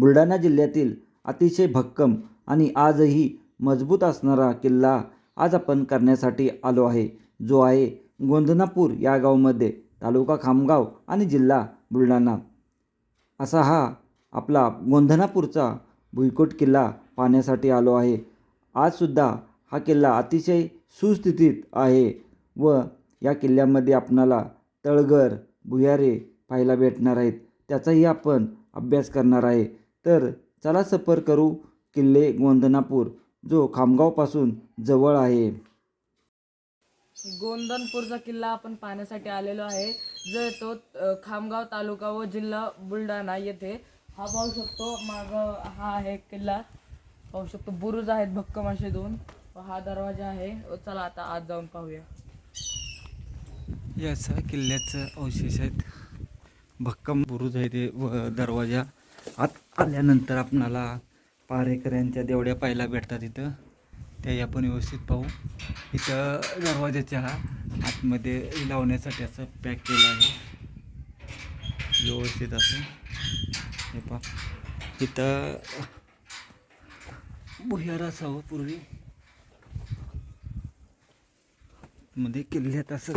बुलढाणा जिल्ह्यातील अतिशय भक्कम आणि आजही मजबूत असणारा किल्ला आज आपण करण्यासाठी आलो आहे. जो आहे गोंधनापूर या गावामध्ये तालुका खामगाव आणि जिल्हा बुलढाणा. असा हा आपला गोंधनापूरचा भुईकोट किल्ला पाहण्यासाठी आलो आहे. आजसुद्धा हा किल्ला अतिशय सुस्थितीत आहे व या किल्ल्यामध्ये आपणाला तळगर भुयारे पाहायला भेटणार आहेत. त्याचाही आपण अभ्यास करणार आहे. तर चला सफर करू किल्ले गोंधनापूर जो खामगावपासून जवळ आहे. गोंदनपूरचा किल्ला आपण पाहण्यासाठी आलेलो आहे. जो तो खामगाव तालुका व जिल्हा बुलढाणा येथे. हा पाहू शकतो माग हा आहे किल्ला. पाहू शकतो बुरुज आहेत भक्कम असे दोन. व हा दरवाजा आहे. व चला आता आत जाऊन पाहूया. याचा किल्ल्याचं अवशेष आहेत. भक्कम बुरुज आहे ते व दरवाजा. आत आल्यानंतर आपणाला पारेकऱ्यांच्या देवड्या पाहायला भेटतात इथं. त्याही आपण व्यवस्थित पाहू. इथं दरवाज्याच्या आतमध्ये लावण्यासाठी असं पॅक केलं आहे. व्यवस्थित असं. हे पा इथं भुयार असावं पूर्वी. मध्ये किल्ल्यात असं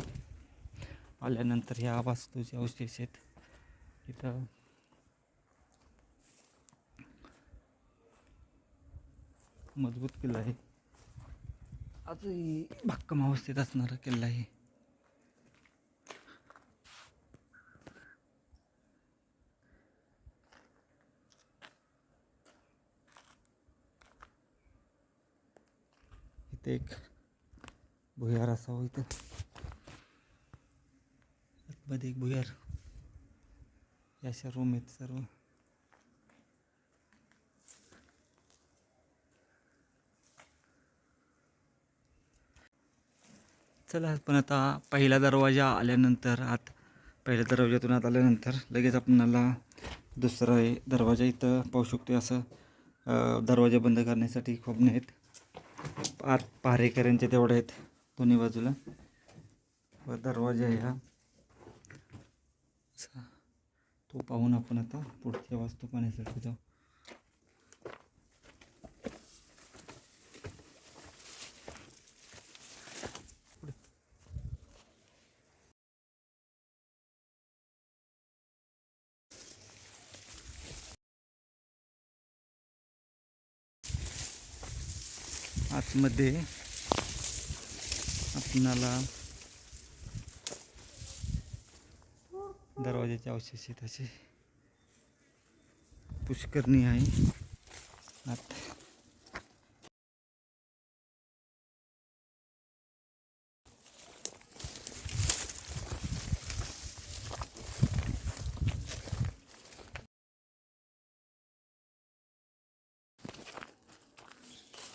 आल्यानंतर ह्या वास्तूचे अवशेष आहेत. इथं मजबूत किल्ला आहे. आजही भक्कम अवस्थेत असणारा किल्ला आहे. इथे एक भुयार असावं इथं. आतमध्ये एक भुयार. या अशा रूम आहेत सर्व. चला पण आता पहिला दरवाजा आल्यानंतर आत पहिल्या दरवाजातून आत आल्यानंतर लगेच आपणाला दुसरा दरवाजा इथं पाहू शकतो असं दरवाजा बंद करण्यासाठी खोबणे आहेत. आत पहारेकऱ्यांचे तेवढे आहेत दोन्ही बाजूला. व दरवाजा आहे हा. तो पाहून आपण आता पुढच्या वास्तू पाहण्यासाठी जाऊ. मध्ये आपणाला दरवाजाचे अवशेष आहेत असे पुष्करणी आहे. आत.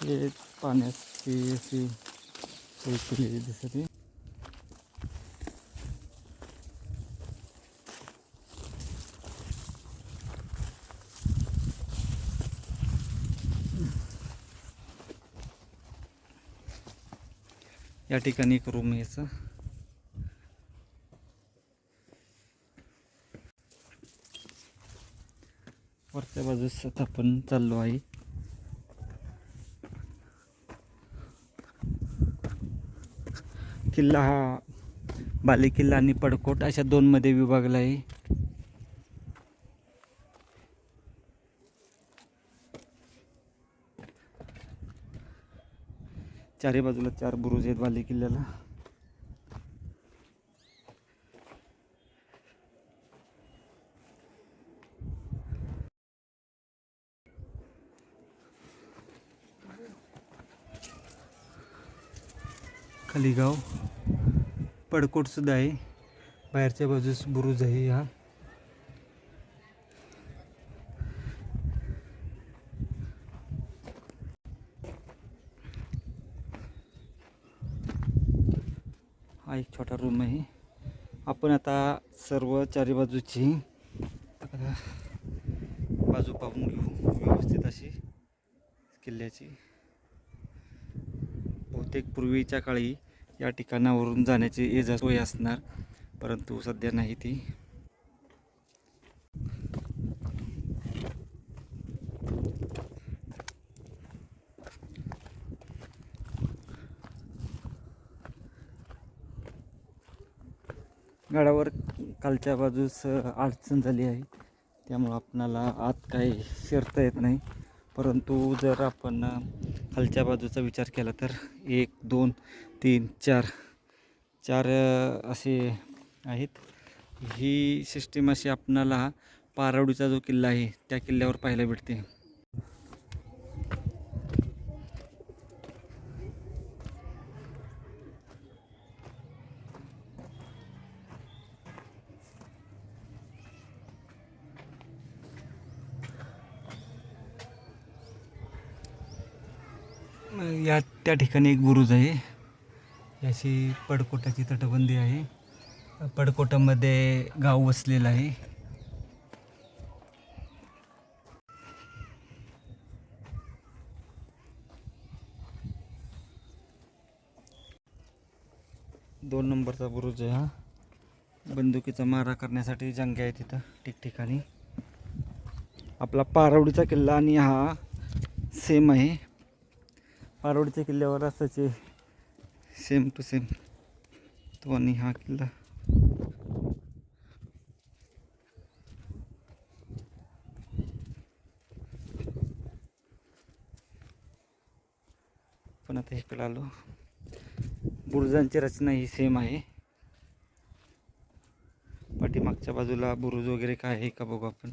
हे पाण्याची अशी सोय केलेली दिसत. आहे या ठिकाणी एक रूम आहे याचं. वरच्या बाजूस आता आपण चाललो आहे. किल्ला हा बालेकिल्ला आणि पडकोट अशा दोनमध्ये विभागला आहे. चारी बाजूला चार बुरुज आहेत बाले किल्ल्याला खाली गाव पडकोटसुद्धा आहे. बाहेरच्या बाजूस बुरुज आहे हा. हा एक छोटा रूम आहे. आपण आता सर्व चारी बाजूची बाजू पाहून घेऊ. व्यवस्थित अशी किल्ल्याची. बहुतेक पूर्वीच्या काळी या ठिकाणावरून जाण्याची ये जा सोय असणार परंतु सध्या नाही ती. गाडावर कालच्या बाजूस अडचण झाली आहे. त्यामुळं आपणाला आत काही शिरता येत नाही. परंतु जर आपण खालच्या बाजूचा विचार केला तर एक दोन तीन चार चार असे आहेत. ही सिस्टीम अशी आपणाला पारवडीचा जो किल्ला आहे त्या किल्ल्यावर पाहायला भेटते या त्या ठिकाणी एक बुरुज आहे. याची पडकोटाची तटबंदी आहे. पडकोटामध्ये गाव वसलेलं आहे. दोन नंबरचा बुरुज आहे हा. बंदुकीचा मारा करण्यासाठी जंगे आहे तिथं ठिकठिकाणी. आपला पारवडीचा किल्ला आणि हा सेम आहे. पारवडीच्या किल्ल्यावर असायचे. सेम टू सेम तो आणि हा किल्ला. पण आता इकडे आलो. बुरुजांची रचना ही सेम आहे. पाठीमागच्या बाजूला बुरुज वगैरे काय आहे का बघू आपण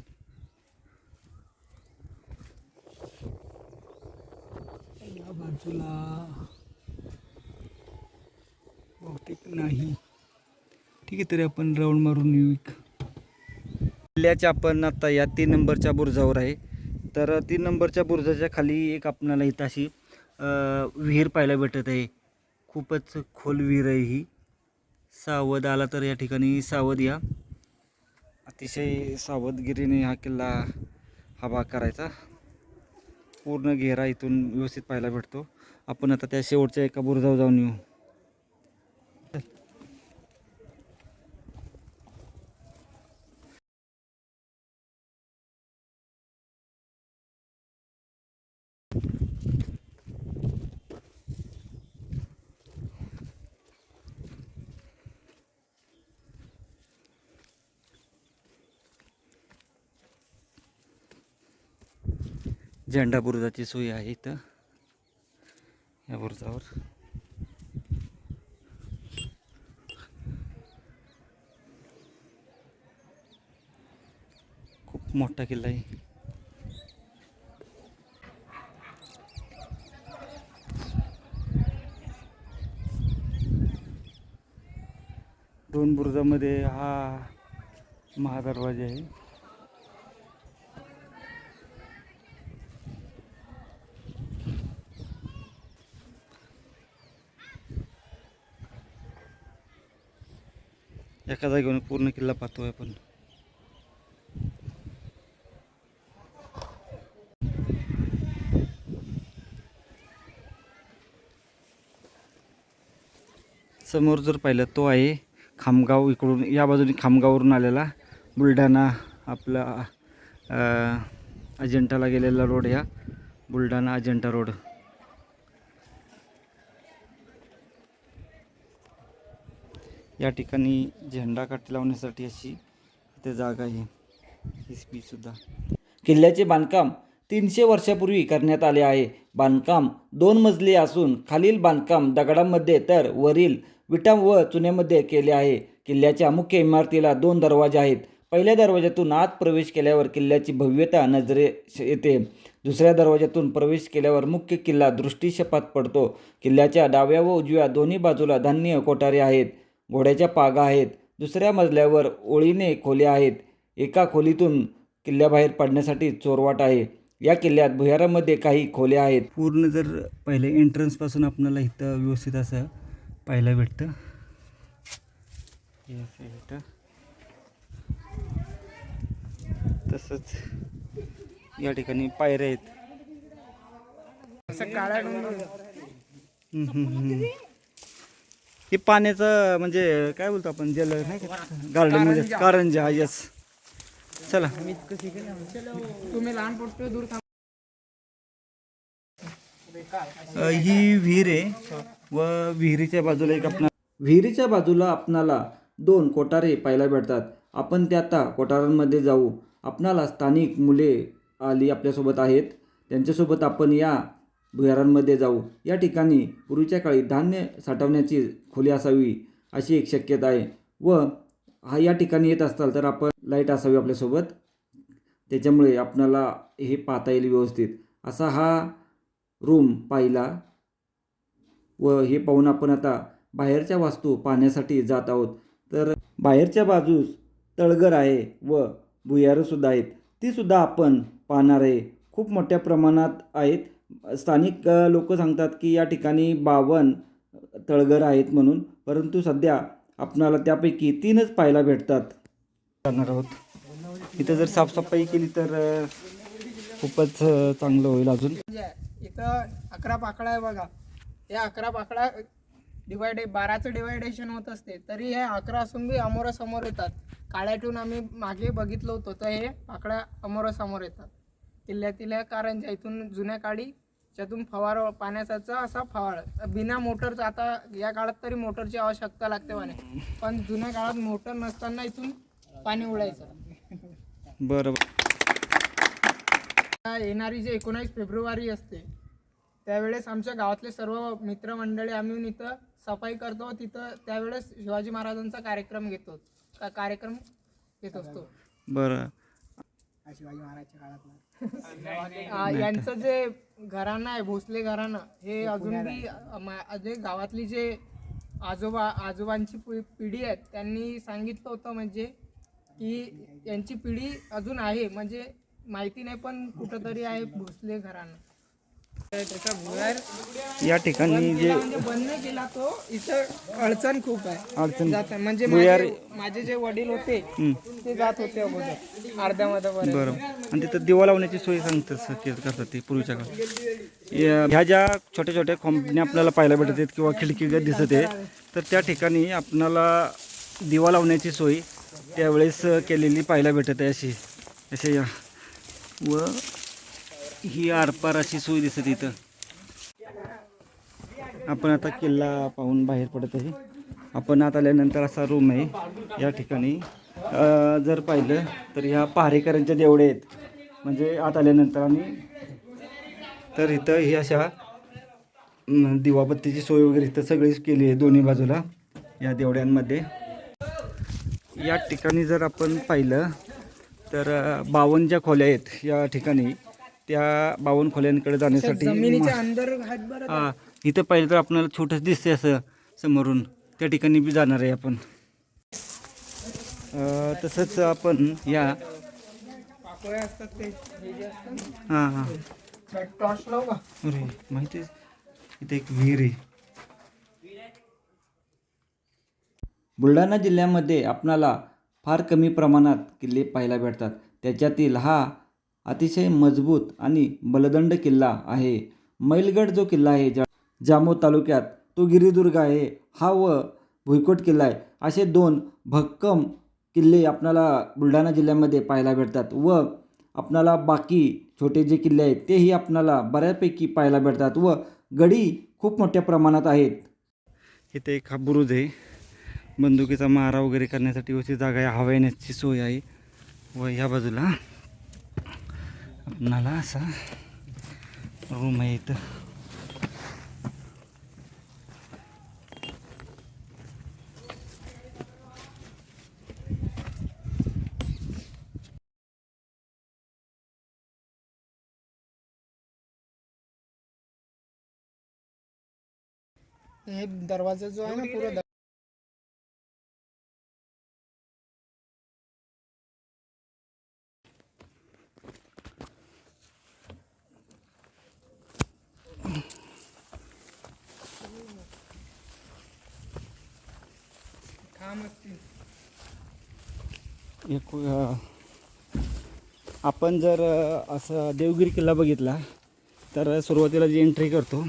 या बाजूला बहुतेक नाही. ठीक आहे तरी आपण राऊंड मारून येऊ एक. किल्ल्याच्या आपण आता या तीन नंबरच्या बुरुजावर आहे. तर तीन नंबरच्या बुरुजाच्या खाली एक आपणाला इथं अशी विहीर पाहायला भेटत आहे. खूपच खोल विहीर आहे ही. सावध आला तर या ठिकाणी सावध या. अतिशय सावधगिरीने हा किल्ला हवा करायचा. पूर्ण घेरा इथून व्यवस्थित पाहायला भेटतो. आपण आता त्या शेवटच्या एका बुरुजावर जाऊन येऊ. झेंडा बुरुजाची सोय आहे इथं. या बुरुजावर. खूप मोठा किल्ला आहे. दोन बुरुजामध्ये हा महादरवाजा आहे. एका जागेवर पूर्ण किल्ला पाहतोय आपण. समोर जर पाहिलं तो आहे खामगाव इकडून या बाजूने खामगाववरून आलेला बुलढाणा आपला अजिंठाला गेलेला रोड ह्या बुलढाणा अजिंठा रोड. या ठिकाणी झेंडा काठी लावण्यासाठी अशी इथे जागा आहे. ही सुद्धा. किल्ल्याचे बांधकाम तीनशे वर्षापूर्वी करण्यात आले आहे. बांधकाम दोन मजले असून खालील बांधकाम दगडांमध्ये तर वरील विटा व चुन्यामध्ये केले आहे. किल्ल्याच्या मुख्य इमारतीला दोन दरवाजे आहेत. पहिल्या दरवाज्यातून आत प्रवेश केल्यावर किल्ल्याची भव्यता नजरे येते. दुसऱ्या दरवाज्यातून प्रवेश केल्यावर मुख्य किल्ला दृष्टीक्षेपात पडतो. किल्ल्याच्या डाव्या व उजव्या दोन्ही बाजूला धान्य कोठारे आहेत. घोड्याच्या पागा आहेत. दुसऱ्या मजल्यावर ओळीने खोल्या आहेत. एका खोलीतून किल्ल्याबाहेर पडण्यासाठी चोरवाट आहे. या किल्ल्यात भुयारामध्ये काही खोल्या आहेत. पूर्ण जर पहिले एंट्रन्सपासून आपल्याला इथं व्यवस्थित असं पाहायला भेटतं. तसंच या ठिकाणी पायऱ्या आहेत. हे पाण्याचं म्हणजे काय बोलतो आपण जल नाही का? गार्डनमध्ये कारंजा यस चला. अ, ही विहीर आहे व विहिरीच्या बाजूला एक आपला विहिरीच्या बाजूला आपणाला दोन कोठारे पाहायला भेटतात. आपण ते आता कोठारांमध्ये जाऊ. आपणाला स्थानिक मुले आली आपल्यासोबत आहेत. त्यांच्यासोबत आपण या भुयारांमध्ये जाऊ. या ठिकाणी पूर्वीच्या काळी धान्य साठवण्याची खोली असावी अशी एक शक्यता आहे. व हा या ठिकाणी येत असाल तर आपण लाइट असावी आपल्यासोबत. त्याच्यामुळे आपणाला हे पाहता येईल व्यवस्थित. असा हा रूम पाहिला व हे पाहून आपण आता बाहेरच्या वास्तू पाहण्यासाठी जात आहोत. तर बाहेरच्या बाजूस तळघर आहे व भुयारंसुद्धा आहेत. तीसुद्धा आपण पाहणार आहे. खूप मोठ्या प्रमाणात आहेत. स्थानिक लोक सांगतात की या ठिकाणी बावन तळघर आहेत म्हणून. परंतु सध्या आपणाला त्यापैकी तीनच पाहायला भेटतात. जाणार आहोत. इथं जर साफसफाई केली तर खूपच चांगलं होईल अजून. म्हणजे इथं अकरा पाकळ्या आहे बघा. या अकरा पाकळ्या डिवायडे बाराचं डिवायडेशन होत असते. तरी हे अकरा असून बी अमोरासमोर येतात. काळ्यातून आम्ही मागे बघितलं होतं तर हे पाकळ्या अमोरासमोर येतात. किल्ल्यातील या कारंजा इथून जुन्या काळी ज्यातून फवार पाण्याचा असा फवार. बिना मोटरचा आता या काळात तरी मोटरची आवश्यकता लागते म्हणे. पण जुन्या काळात मोटर नसताना इथून पाणी उडायचं. बरं आता येणारी जी एकोणावीस फेब्रुवारी असते त्यावेळेस आमच्या गावातले सर्व मित्रमंडळी आम्ही इथं सफाई करतो तिथं त्यावेळेस शिवाजी महाराजांचा कार्यक्रम घेतो का कार्यक्रम घेत असतो. बरं. शिवाजी महाराजच्या काळात यांचं जे घराणं आहे भोसले घराणं हे अजून बी गावातली जे आजोबा आजोबांची पि- पिढी आहे त्यांनी सांगितलं होतं म्हणजे की यांची पिढी अजून आहे म्हणजे माहिती नाही पण कुठंतरी आहे भोसले घराणं. या ठिकाणी जे म्हणजे बंद केला तो इथं अडचण खूप आहे. अडचण. जात आहे. म्हणजे भुयार- माझे माझे जे वडील होते ते जात होते अगोदर अर्ध्यामध्ये बरं. आणि तिथं दिवा लावण्याची सोय सांगतात करतात ते पूर्वीच्या काळात. या- ह्या ज्या छोट्या छोट्या खोंबण्या आपल्याला पाहायला भेटत आहेत किंवा खिडकी दिसत आहे तर त्या ठिकाणी आपणाला दिवा लावण्याची सोय त्यावेळेस केलेली पाहायला भेटत आहे अशी अशा या व ही आरपार अशी सोय दिसत इथं. आपण आता किल्ला पाहून बाहेर पडत आहे. आपण आत आल्यानंतर असा रूम आहे. या ठिकाणी जर पाहिलं तर ह्या पहारेकरांच्या देवडे आहेत. म्हणजे आत आल्यानंतर आणि तर इथं ही अशा दिवाबत्तीची सोय वगैरे इथं सगळीच केली आहे दोन्ही बाजूला या देवड्यांमध्ये या ठिकाणी जर आपण पाहिलं तर बावनच्या बावन्न ज्या खोल्या आहेत या ठिकाणी त्या बावन्न खोल्यांकडे जाण्यासाठी जमिनीच्या अंदर हा इथं पाहिलं तर आपल्याला छोटंच दिसते असं समोरून. त्या ठिकाणी बी जाणार आहे आपण. तसंच आपण या हे हां अरे माहिती? इथे एक विहीर आहे. बुलढाणा जिल्ह्यामध्ये आपणाला फार कमी प्रमाणात किल्ले पाहायला भेटतात. त्याच्यातील हा अतिशय मजबूत आणि बलदंड किल्ला आहे. मैलगड जो किल्ला आहे जा जामोद तालुक्यात तो गिरिदुर्ग आहे. हा व भुईकोट किल्ला आहे. असे दोन भक्कम किल्ले आपणाला बुलढाणा जिल्ह्यामध्ये पाहायला भेटतात व आपणाला बाकी छोटे जे किल्ले आहेत तेही आपणाला बऱ्यापैकी पाहायला भेटतात व गडी खूप मोठ्या प्रमाणात आहेत. इथे एक हा बुरुज आहे. बंदुकीचा मारा वगैरे करण्यासाठी व्यवस्थित जागा आहे. हवा येण्याची सोय आहे. व ह्या बाजूला आपणाला असा रूम आहे इथं. हे दरवाजा जो आहे ना पुरा एक आपण जर असं देवगिरी किल्ला बघितला तर सुरुवातीला जी एंट्री करतो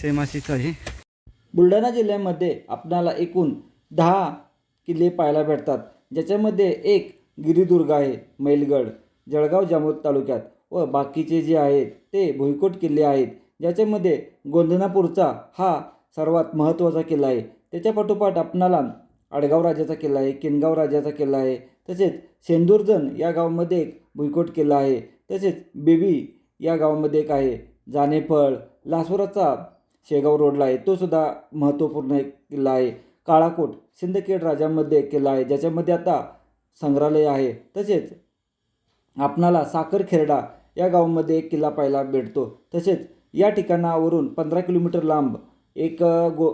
सेम अशीच आहे. बुलढाणा जिल्ह्यामध्ये आपणाला एकूण दहा किल्ले पाहायला भेटतात. ज्याच्यामध्ये एक गिरिदुर्ग आहे मैलगड जळगाव जामोद तालुक्यात. व बाकीचे जे आहेत ते भुईकोट किल्ले आहेत. ज्याच्यामध्ये गोंधनापूरचा हा सर्वात महत्त्वाचा किल्ला आहे. त्याच्या पाठोपाठ आपणाला आडगाव राजाचा किल्ला आहे किनगाव राजाचा किल्ला आहे. तसेच सेंदूरजण या गावामध्ये एक भुईकोट किल्ला आहे. तसेच बेबी या गावामध्ये एक आहे. जानेफळ लासुराचा शेगाव रोडला आहे. तो सुद्धा महत्त्वपूर्ण एक किल्ला आहे. काळाकोट सिंदखेड राजामध्ये एक किल्ला आहे ज्याच्यामध्ये आता संग्रहालय आहे. तसेच आपणाला साखरखेरडा या गावामध्ये एक किल्ला पाहायला भेटतो. तसेच या ठिकाणावरून पंधरा किलोमीटर लांब एक गो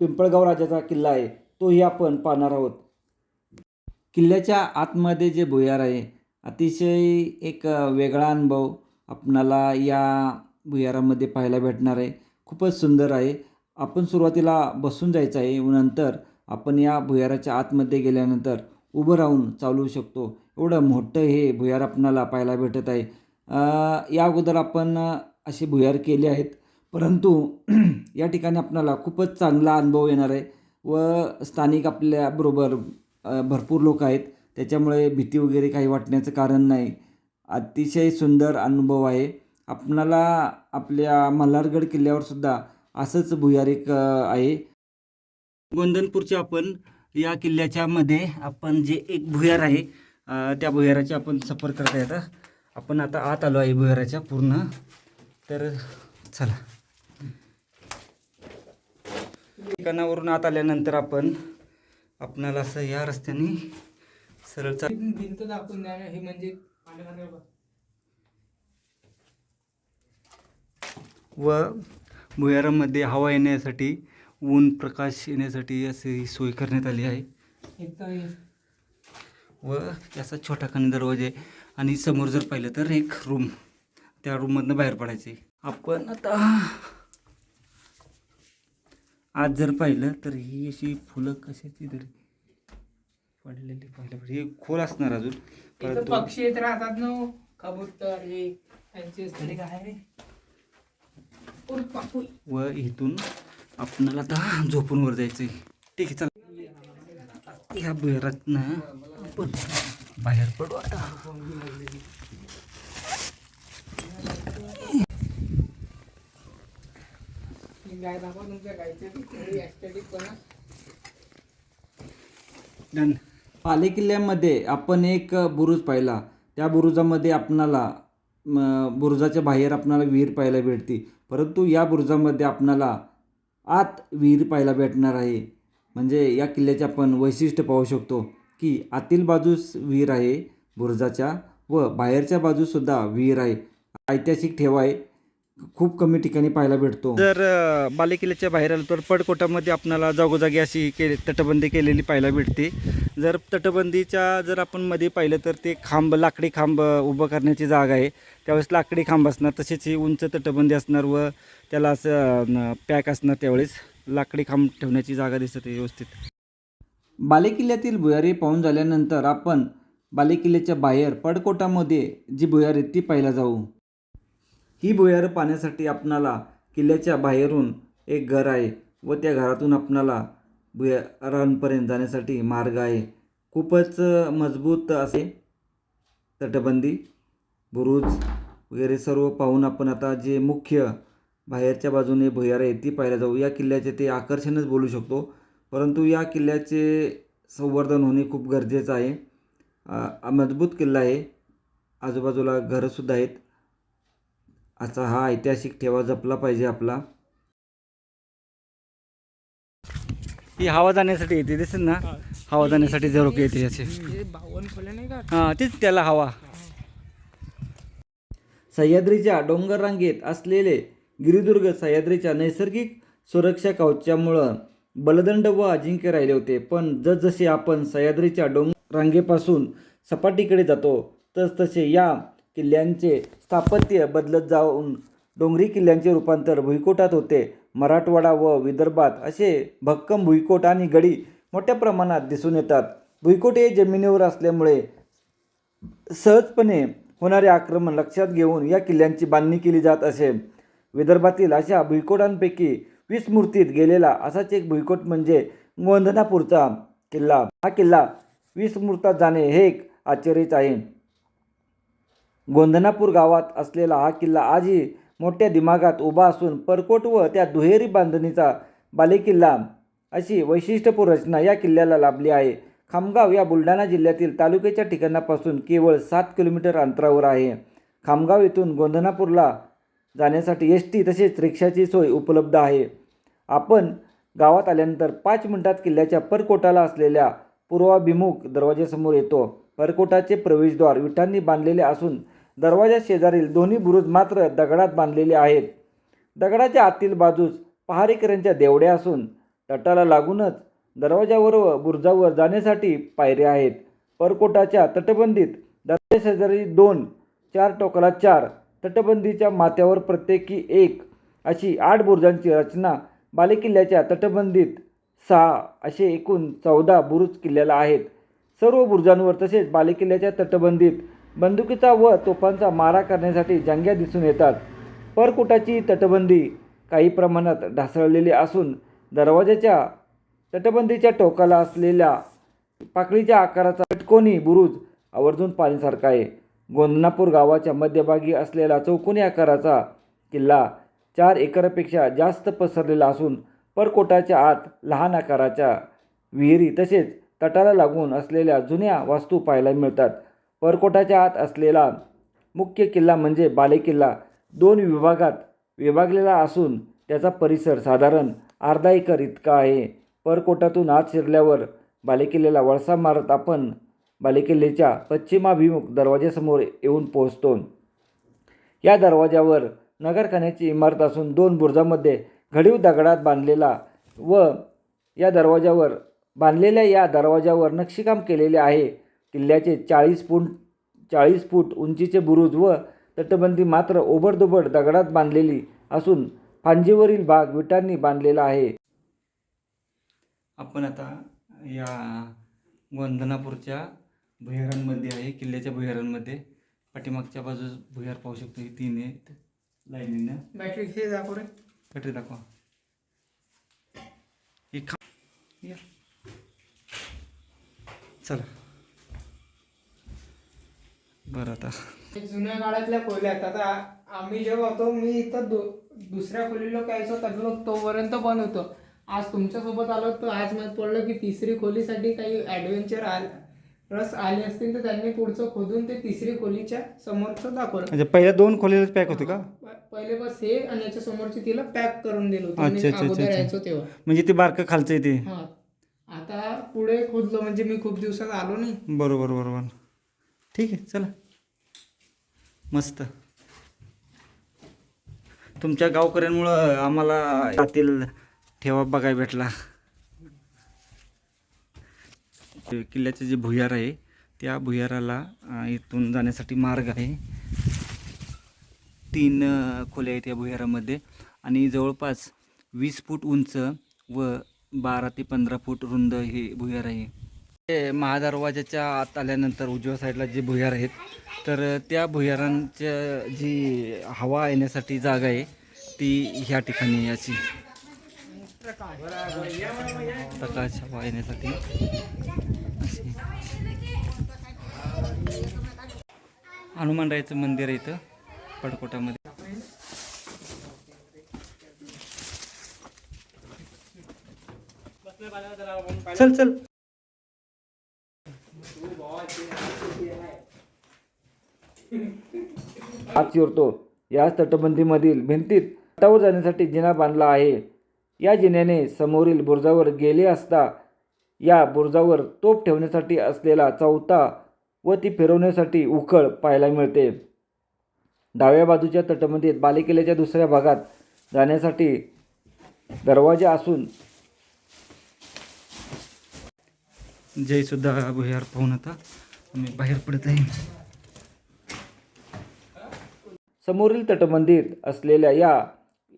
पिंपळगाव राजाचा किल्ला आहे. तोही आपण पाहणार आहोत. किल्ल्याच्या आतमध्ये जे भुयार आहे अतिशय एक वेगळा अनुभव आपणाला या भुयारामध्ये पाहायला भेटणार आहे. खूपच सुंदर आहे. आपण सुरुवातीला बसून जायचं आहे व नंतर आपण या भुयाराच्या आतमध्ये गेल्यानंतर उभं राहून चालवू शकतो. एवढं मोठं हे भुयार आपणाला पाहायला भेटत आहे. या अगोदर आपण असे भुयार केले आहेत परंतु या ठिकाणी आपणाला खूपच चांगला अनुभव येणार आहे. व स्थानिक आपल्याबरोबर भरपूर लोक आहेत. त्याच्यामुळे भीती वगैरे काही वाटण्याचं कारण नाही. अतिशय सुंदर अनुभव आहे. आपणाला आपल्या मल्हारगड किल्ल्यावरसुद्धा असंच भुयार एक आहे. गोंदनपूरच्या आपण या किल्ल्याच्या मध्ये आपण जे एक भुयार आहे त्या भुयाराची आपण सफर करता येतं आपण आता आत आलो आहे भुयाराच्या पूर्ण. तर चला. ठिकाणावरून आत आल्यानंतर आपण आपणाला असं या रस्त्याने सरळ भिंत दाखवून द्या हे म्हणजे व भुयारामध्ये हवा येण्यासाठी ऊन प्रकाश येण्यासाठी अशी सोय करण्यात आली आहे. व त्याचा छोटा खानी दरवाजा आहे. आणि समोर जर पाहिलं तर एक रूम त्या रूममधनं बाहेर पडायचे आपण आता आज जर पाहिलं तर ही अशी फुलं कशाची तरी पडलेली पाहिलं पाहिजे. हे खोल असणार अजून. इथं परंतु पक्षी येत राहतात ना हो. कबूतर हे त्यांचे तरी काय उर पापू. व इथून आपणाला आता झोपून वर जायचं आहे ठीक आहे चला. ह्या भुयारातनं आपण बाहेर पडू आता. गाय दाखवा तुमच्या गायचे डन पाले किल्ल्यामध्ये आपण एक बुरुज पाहिला. त्या बुरुजामध्ये आपणाला बुरुजाच्या बाहेर आपणाला विहीर पाहायला भेटते. परंतु या बुरुजामध्ये आपणाला आत विहीर पाहायला भेटणार आहे. म्हणजे या किल्ल्याचे आपण वैशिष्ट्य पाहू शकतो की आतील बाजूस विहीर आहे बुरुजाच्या व बाहेरच्या बाजूसुद्धा विहीर आहे. ऐतिहासिक ठेवा आहे. खूप कमी ठिकाणी पाहायला भेटतो. जर बालेकिल्ल्याच्या बाहेर आलं तर पडकोटामध्ये आपणाला जागोजागी अशी केली तटबंदी केलेली पाहायला भेटते. जर तटबंदीच्या जर आपण मध्ये पाहिलं तर ते खांब लाकडी खांब उभं करण्याची जागा आहे. त्यावेळेस लाकडी खांब असणार तसेच ही उंच तटबंदी असणार व त्याला असं पॅक असणार त्यावेळेस लाकडी खांब ठेवण्याची जागा दिसत आहे व्यवस्थित. बालेकिल्ल्यातील भुयारी पाहून झाल्यानंतर आपण बालेकिल्ल्याच्या बाहेर पडकोटामध्ये जी भुयार आहे ती पाहायला जाऊ. ही भुयारं पाहण्यासाठी आपणाला किल्ल्याच्या बाहेरून एक घर आहे व त्या घरातून आपणाला भुयारांपर्यंत जाण्यासाठी मार्ग आहे. खूपच मजबूत असे तटबंदी बुरुज वगैरे सर्व पाहून आपण आता जे मुख्य बाहेरच्या बाजूने भुयार आहे ती पाहायला जाऊ. या किल्ल्याचे ते आकर्षणच बोलू शकतो. परंतु या किल्ल्याचे संवर्धन होणे खूप गरजेचं आहे. मजबूत किल्ला आहे. आजूबाजूला घरंसुद्धा आहेत. असा हा ऐतिहासिक ठेवा जपला पाहिजे आपला. ही हवा जाण्यासाठी येते दिसेल ना? हवा जाण्यासाठी झरोके येते याचे. हां तेच त्याला हवा. सह्याद्रीच्या डोंगर रांगेत असलेले गिरिदुर्ग सह्याद्रीच्या नैसर्गिक सुरक्षा कवचामुळं बलदंड व अजिंक्य राहिले होते. पण जसजसे आपण सह्याद्रीच्या डोंग रांगेपासून सपाटीकडे जातो तसतसे या किल्ल्यांचे स्थापत्य बदलत जाऊन डोंगरी किल्ल्यांचे रूपांतर भुईकोटात होते. मराठवाडा व विदर्भात असे भक्कम भुईकोट आणि गडी मोठ्या प्रमाणात दिसून येतात. भुईकोट हे जमिनीवर असल्यामुळे सहजपणे होणारे आक्रमण लक्षात घेऊन या किल्ल्यांची बांधणी केली जात असे. विदर्भातील अशा भुईकोटांपैकी वीस मूर्तीत गेलेला असाच एक भुईकोट म्हणजे गोंधनापूरचा किल्ला. हा किल्ला वीस मूर्तात जाणे हे एक आश्चर्यच आहे. गोंधनापूर गावात असलेला हा किल्ला आजही मोठ्या दिमागात उभा असून परकोट व त्या दुहेरी बांधणीचा बालेकिल्ला अशी वैशिष्ट्यपूर्ण रचना या किल्ल्याला लाभली आहे. खामगाव या बुलढाणा जिल्ह्यातील तालुक्याच्या ठिकाणापासून केवळ सात किलोमीटर अंतरावर आहे. खामगाव येथून गोंधनापूरला जाण्यासाठी एस टी तसेच रिक्षाची सोय उपलब्ध आहे. आपण गावात आल्यानंतर पाच मिनिटात किल्ल्याच्या परकोटाला असलेल्या पूर्वाभिमुख दरवाजासमोर येतो. परकोटाचे प्रवेशद्वार विटांनी बांधलेले असून दरवाजा शेजारील दोन्ही बुरुज मात्र दगडात बांधलेले आहेत. दगडाच्या आतील बाजूस पहारेकऱ्यांच्या देवड्या असून तटाला लागूनच दरवाजावर व बुरुजावर जाण्यासाठी पायऱ्या आहेत. परकोटाच्या तटबंदीत दरवाजा शेजारी दोन चार टोकाला चार तटबंदीच्या माथ्यावर प्रत्येकी एक अशी आठ बुरुजांची रचना बालेकिल्ल्याच्या तटबंदीत सहा असे एकूण चौदा बुरुज किल्ल्याला आहेत. सर्व बुरुजांवर तसेच बालेकिल्ल्याच्या तटबंदीत बंदुकीचा व तोफांचा मारा करण्यासाठी जंग्या दिसून येतात. परकोटाची तटबंदी काही प्रमाणात ढासळलेली असून दरवाजाच्या तटबंदीच्या टोकाला असलेल्या पाकळीच्या आकाराचा चटकोनी बुरुज आवर्जून पाण्यासारखा आहे. गोंदनापूर गावाच्या मध्यभागी असलेला चौकोनी आकाराचा किल्ला चार एकरपेक्षा जास्त पसरलेला असून परकोटाच्या आत लहान आकाराच्या विहिरी तसेच तटाला लागून असलेल्या जुन्या वास्तू पाहायला मिळतात. परकोटाच्या आत असलेला मुख्य किल्ला म्हणजे बालेकिल्ला. दोन विभागात विभागलेला असून त्याचा परिसर साधारण अर्धा एकर इतका आहे. परकोटातून आत शिरल्यावर बालेकिल्ल्याला वळसा मारत आपण बालेकिल्ल्याच्या पश्चिमाभिमुख दरवाजासमोर येऊन पोहोचतो. या दरवाजावर नगरखान्याची इमारत असून दोन बुर्जामध्ये घडीव दगडात बांधलेला व या दरवाजावर बांधलेल्या या दरवाजावर नक्षीकाम केलेले आहे. किल्ल्याचे चाळीस फूट चाळीस फूट उंचीचे बुरुज व तटबंदी मात्र ओबडधोबड दगडात बांधलेली असून फांजीवरील भाग विटांनी बांधलेला आहे. आपण आता या वंदनापूरच्या भुयारांमध्ये आहे किल्ल्याच्या भुयारांमध्ये. पाठीमागच्या बाजूस भुयार पाहू शकतो ही तीन आहेत. लाईनीनं. बॅटरी हे दाखव रे. बॅटरी दाखवा. हे खा या. चला. बरं आता. जुन्या काळातल्या खोल्या आहेत. आता आम्ही जेव्हा होतो मी इथं दुसऱ्या खोलीला कायचो त्यातलं तोपर्यंत पण होतो. आज तुमच्यासोबत आलो तर आज माहीत पडलं की तिसरी खोलीसाठी काही ॲडव्हेंचर आल रस आले असतील तर त्यांनी पुढचं खोदून ते तिसरी खोलीच्या समोरचं दाखवलं. म्हणजे पहिल्या दोन खोलीलाच पॅक होते का? पहिले बस हे आणि याच्या समोरची तिला पॅक करून दिलं होतं. अगोदर. यायचो तेव्हा. म्हणजे ते बारकं खालचं हा. आता पुढे खोदलं म्हणजे मी खूप दिवसात आलो नाही. बरोबर बरोबर. ठीक आहे चला. मस्त. तुमच्या गावकऱ्यांमुळं आम्हाला यातील ठेवा बघाय भेटला. ते किल्ल्याचे जे भुयार आहे त्या भुयाराला इथून जाण्यासाठी मार्ग आहे. तीन खोल्या आहेत या भुयारामध्ये आणि जवळपास वीस फूट उंच व बारा ते पंधरा फूट रुंद हे भुयार आहे. ते महादरवाजाच्या आत आल्यानंतर उजव्या साईडला जे भुयार आहेत तर त्या भुयारांच्या जी हवा येण्यासाठी जागा आहे ती ह्या ठिकाणी याची प्रकाश हवा येण्यासाठी. हनुमान रायचं मंदिर आहे इथं पडकोटामध्ये चल चल. आत शिरतो याच तटबंदीमधील भिंतीत तटावर जाण्यासाठी जिना बांधला आहे. या जिन्याने समोरील बुरुजावर गेले असता या बुरुजावर तोफ ठेवण्यासाठी असलेला चौथा व ती फिरवण्यासाठी उखळ पाहायला मिळते. डाव्या बाजूच्या तटबंदीत बालेकिल्ल्याच्या दुसऱ्या भागात जाण्यासाठी दरवाजा असून जय सुद्धा भुयार पाहून आता. मी बाहेर पडत आहे. समोरील तटबंदीत असलेल्या या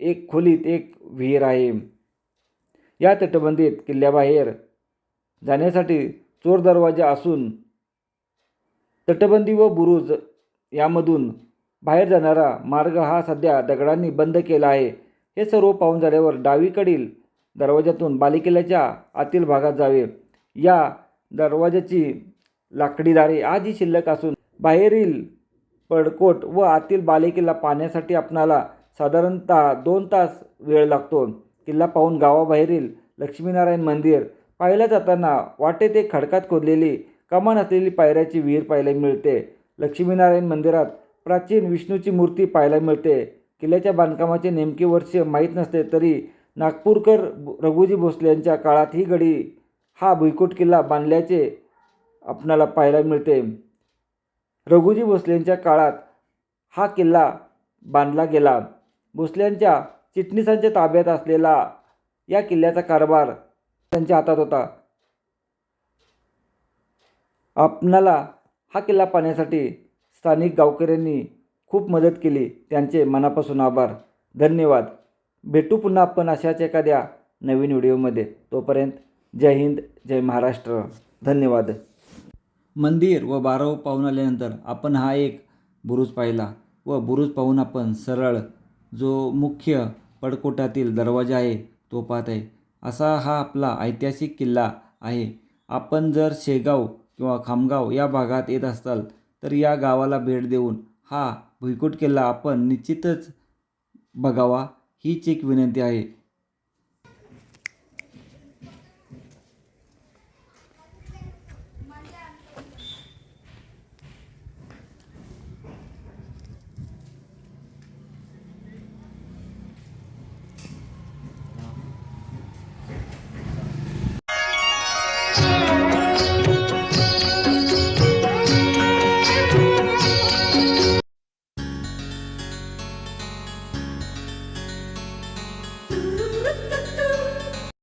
एक खोलीत एक विहीर आहे. या तटबंदीत किल्ल्याबाहेर जाण्यासाठी चोर दरवाजा असून तटबंदी व बुरुज यामधून बाहेर जाणारा मार्ग हा सध्या दगडांनी बंद केला आहे. हे सर्व पाहून झाल्यावर डावीकडील दरवाजातून बालेकिल्ल्याच्या आतील भागात जावे. या दरवाजाची लाकडी दारे आजही शिल्लक असून बाहेरील पडकोट व आतील बालेकिल्ला पाहण्यासाठी आपणाला साधारणतः दोन तास वेळ लागतो. किल्ला पाहून गावाबाहेरील लक्ष्मीनारायण मंदिर पाहिलं जाताना वाटेत एक खडकात खोदलेली कमान असलेली पायऱ्याची विहीर पाहायला मिळते. लक्ष्मीनारायण मंदिरात प्राचीन विष्णूची मूर्ती पाहायला मिळते. किल्ल्याच्या बांधकामाचे नेमके वर्ष माहीत नसले तरी नागपूरकर रघुजी भोसले यांच्या काळात ही गडी हा भुईकोट किल्ला बांधल्याचे आपणाला पाहायला मिळते. रघुजी भोसलेंच्या काळात हा किल्ला बांधला गेला. भोसल्यांच्या चिटणीसांच्या ताब्यात असलेला या किल्ल्याचा कारभार त्यांच्या हातात होता. आपणाला हा किल्ला पाहण्यासाठी स्थानिक गावकऱ्यांनी खूप मदत केली. त्यांचे मनापासून आभार. धन्यवाद. भेटू पुन्हा आपण अशाच एखाद्या नवीन व्हिडिओमध्ये. तोपर्यंत जय हिंद जय महाराष्ट्र. धन्यवाद. मंदिर व बारव पाहून आल्यानंतर आपण हा एक बुरुज पाहिला व बुरुज पाहून आपण सरळ जो मुख्य पडकोटातील दरवाजा आहे तो पाहत आहे. असा हा आपला ऐतिहासिक किल्ला आहे. आपण जर शेगाव किंवा खामगाव या भागात येत असाल तर या गावाला भेट देऊन हा भुईकोट किल्ला आपण निश्चितच बघावा हीच एक विनंती आहे.